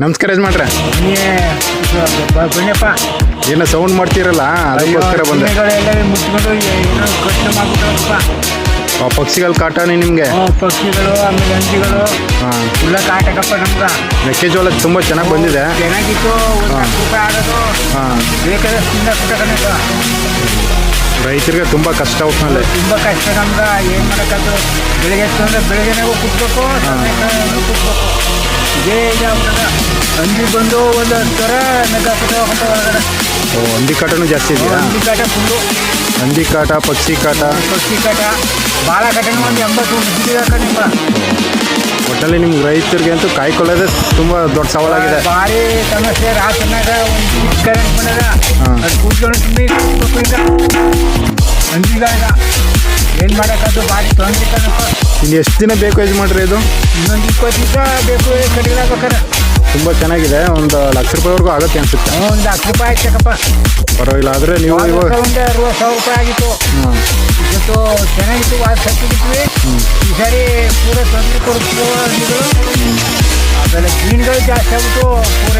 ನಮಸ್ಕಾರ ಯಜಮಾನ್ರೆ. ಏನ ಏನೋ ಸೌಂಡ್ ಮಾಡ್ತೀರಲ್ಲ ಅದಕ್ಕೋಸ್ಕರ ಬಂದೆ. ಎಲ್ಲ ಮುಚ್ಕೊಂಡು ಏನೋ ಕಷ್ಟ ಮಾಡ್ಬಿಟ್ಟಪ್ಪ ಆ ಪಕ್ಷಿಗಳ ಕಾಟನೇ ನಿಮಗೆ? ಪಕ್ಷಿಗಳು ಆಮೇಲೆ ಹಂದಿಗಳು ಹಾಂ ಎಲ್ಲ ಕಾಟಕಪ್ಪ ನಮ್ಗೆ. ಮೆಕ್ಕೆಜೋಳ ತುಂಬ ಚೆನ್ನಾಗಿ ಬಂದಿದೆ. ಚೆನ್ನಾಗಿತ್ತು ಒಂದು ಹಾ. ಹತ್ತು ರೂಪಾಯಿ ಆಗೋದು ಹಾಂ. ಬೇಕಾದಷ್ಟು ತಿನ್ನಕ್ಕೆ ಕಣಪ್ಪ ರೈತರಿಗೆ ತುಂಬ ಕಷ್ಟ ಒಟ್ಟಿನಲ್ಲಿ ತುಂಬ ಕಷ್ಟ ನಮ್ಗೆ ಏನು ಮಾಡೋಕ್ಕದು ಬೆಳಿಗ್ಗೆ ಎದ್ದು ಅಂದ್ರೆ ಕುಟ್ಬೇಕು ಸಾಯಂಕಾಲನೂ ಕುಟ್ಬೇಕು ಇದೇ ಹಂದಿ ಬಂದು ಒಂದು ಹತ್ತು ಓ ಹಂದಿ ಕಾಟನೂ ಜಾಸ್ತಿ ಇದೆಯಾ? ಹಂದಿ ಕಾಟ ಫುಲ್ಲು ಹಂದಿ ಕಾಟ ಪಕ್ಷಿ ಕಾಟ ಪಕ್ಷಿ ಕಾಟ ಭಾಳ ಕಟ್ಟಣ ಒಂದು ಎಂಬತ್ತು ಕಡಿಮೆ ಒಟ್ಟಲ್ಲಿ ನಿಮ್ಗೆ ರೈತರಿಗೆ ಅಂತೂ ಕಾಯ್ಕೊಳ್ಳೋದೇ ತುಂಬ ದೊಡ್ಡ ಸವಾಲಾಗಿದೆ. ಭಾರಿ ಸಮಸ್ಯೆ ರಾಸನಾಗ ಒಂದು ಕರೆಂಟ್ ಬಂದದ. ಹಾ. ಅದು ಕೂತ್ಕೊಂಡು ಸುಮ್ಮನೆ ಹಂದಿಗಾಗ ಏನು ಮಾಡೋಕ್ಕದು ಭಾರಿ ತೊಂದರೆ ಇನ್ನು ಎಷ್ಟು ದಿನ ಬೇಕು ಯಜಮಾನ್ರೆ ಇದು? ಇನ್ನೊಂದು ಇಪ್ಪತ್ತು ದಿವಸ ಬೇಕು ಕಡಿಲಾಗ್ಬೇಕಾರೆ ತುಂಬ ಚೆನ್ನಾಗಿದೆ. ಒಂದು ಲಕ್ಷ ರೂಪಾಯಿವರೆಗೂ ಆಗುತ್ತೆ ಅನ್ಸುತ್ತೆ. ಒಂದು ಲಕ್ಷ ರೂಪಾಯಿ ಆಯ್ತಕ್ಕಪ್ಪ ಪರವಾಗಿಲ್ಲ ಆದರೆ ನೀವು ಇವಾಗ ಒಂದು ಅರವತ್ತು ಸಾವಿರ ರೂಪಾಯಿ ಆಗಿತ್ತು. ಇವತ್ತು ಚೆನ್ನಾಗಿತ್ತು ವಾದ ಸತ್ತಿಬಿಟ್ವಿ ಈ ಸಾರಿ ಪೂರ ತೊಂದರೆ ಕೊಡ್ತೀವಿ ಆಮೇಲೆ ಮೀನುಗಳು ಜಾಸ್ತಿ ಆಗ್ಬಿಟ್ಟು ಪೂರ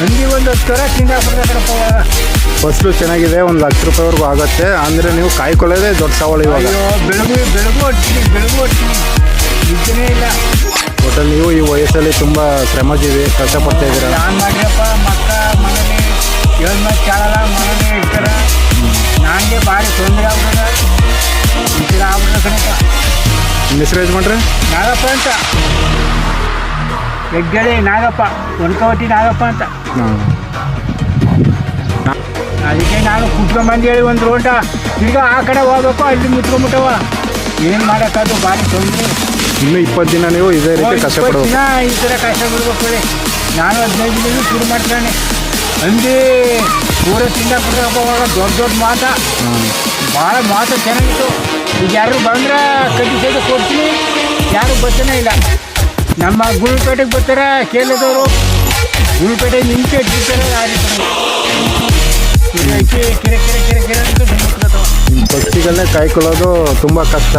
ಹಂದಿ ಒಂದು ಹತ್ತು ಸಾವಿರ ತಿಂದಾಕ್ಬಿಡ್ತಾರಪ್ಪ ಫಸ್ಲು ಚೆನ್ನಾಗಿದೆ ಒಂದು ಲಕ್ಷ ರೂಪಾಯಿವರೆಗೂ ಆಗುತ್ತೆ. ಅಂದರೆ ನೀವು ಕಾಯ್ಕೊಳ್ಳೋದೇ ದೊಡ್ಡ ಸವಾಲು ಇವಾಗ. ಬೆಳಗು ಬೆಳಗು ಹೊಡ್ತೀನಿ ಬೆಳಗು ಹೊಡ್ತೀನಿ. ಇದನ್ನೇ ಇಲ್ಲ. ಒಟ್ಟಲ್ಲಿ ನೀವು ಈ ವಯಸ್ಸಲ್ಲಿ ತುಂಬ ಶ್ರಮಜೀವಿ ಕಷ್ಟಪಡ್ತಾ ಇದ್ದೀರಾ? ನಾನು ಮಾಡ್ರಪ್ಪ ಮಕ್ಕ ಮನೇಲಿ ಏಳು ಮಾತು ಕೇಳಲ್ಲ ಮನೇಲಿ ಇರ್ತಾರ ನನಗೆ ಭಾರಿ ತೊಂದರೆ ಆಗ್ಬಿಡದ ಕಣಪ್ಪ ನಿಮ್ಮ ನಾಗಪ್ಪ ಅಂತ. ಹೆಗ್ಗಡೆ ನಾಗಪ್ಪ ಒನ್ಕವಟಿ ನಾಗಪ್ಪ ಅಂತ. ಹಾಂ. ಅದಕ್ಕೆ ನಾನು ಕುಟ್ಕೊಂಡ್ಬಂದು ಹೇಳಿ ಒಂದು ರೋಟ. ಈಗ ಆ ಕಡೆ ಹೋಗ್ಬೇಕು ಅಲ್ಲಿ ಮುಚ್ಕೊಂಬಿಟ್ಟವ ಏನು ಮಾಡೋಕ್ಕಾದ್ರು ಭಾರಿ ತೊಂದರೆ ಇನ್ನು ಇಪ್ಪತ್ತು ದಿನ ನೀವು ಇದೇ ರೀತಿ ಕಷ್ಟಪಡಬೇಕು. ದಿನ ಈ ಥರ ಕಷ್ಟ ಬಿಡ್ಬೇಕು ಹೇಳಿ ನಾನು ಹದಿನೈದು ದಿನ ಶುರು ಮಾಡ್ತಾನೆ. ಅಂದಿ ಪೂರ ತಿಂದ ಅವಾಗ ದೊಡ್ಡ ದೊಡ್ಡ ಮಾತ. ಭಾಳ ಮಾತ ಚೆನ್ನಾಗಿತ್ತು. ಈಗ ಯಾರು ಬಂದ್ರೆ ಕಡ್ಡಿ ಸೈಡ್ ಕೊಡ್ತೀನಿ. ಯಾರು ಬರ್ತಾನೆ ಇಲ್ಲ. ನಮ್ಮ ಗುಳಿಪೇಟೆಗೆ ಬರ್ತಾರೆ ಕೇಳಿದವರು ಗುಳ್ಪೇಟೆ ನಿಂತು ಕೆರೆ ಪಕ್ಷಿಗಳನ್ನೇ ಕಾಯ್ಕೊಳ್ಳೋದು ತುಂಬ ಕಷ್ಟ.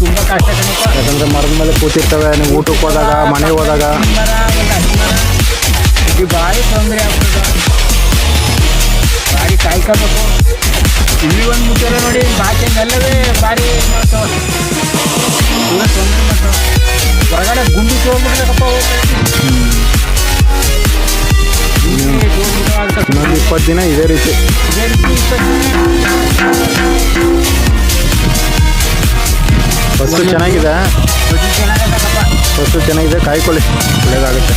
ತುಂಬ ಕಷ್ಟ ಯಾಕಂದರೆ ಮರದ ಮೇಲೆ ಕೂತಿರ್ತವೆ ನೀವು ಊಟಕ್ಕೆ ಹೋದಾಗ ಮನೆಗೆ ಹೋದಾಗ. ಇದು ಭಾರಿ ತೊಂದರೆ ಆಗ್ತದೆ. ಭಾರಿ ಕಾಯ್ಕೋಬೇಕು. ಇಲ್ಲಿ ಒಂದು ನೋಡಿ ಭಾರಿ ಇದ್ ಮಾಡ್ತಾವ. ತುಂಬ ತೊಂದರೆ ಮಾಡ್ತಾವೆ. ಹೊರಗಡೆ ಗುಂಡು ಹೋಗ್ಬಿಡ್ಬೇಕಪ್ಪ ಇನ್ನೊಂದು ಇಪ್ಪತ್ತು ದಿನ ಇದೇ ರೀತಿ. ಚೆನ್ನಾಗಿದೆ. ಫಸ್ಟು ಚೆನ್ನಾಗಿದೆ ಕಾಯ್ಕೊಳ್ಳಿ ಒಳ್ಳೇದಾಗುತ್ತೆ.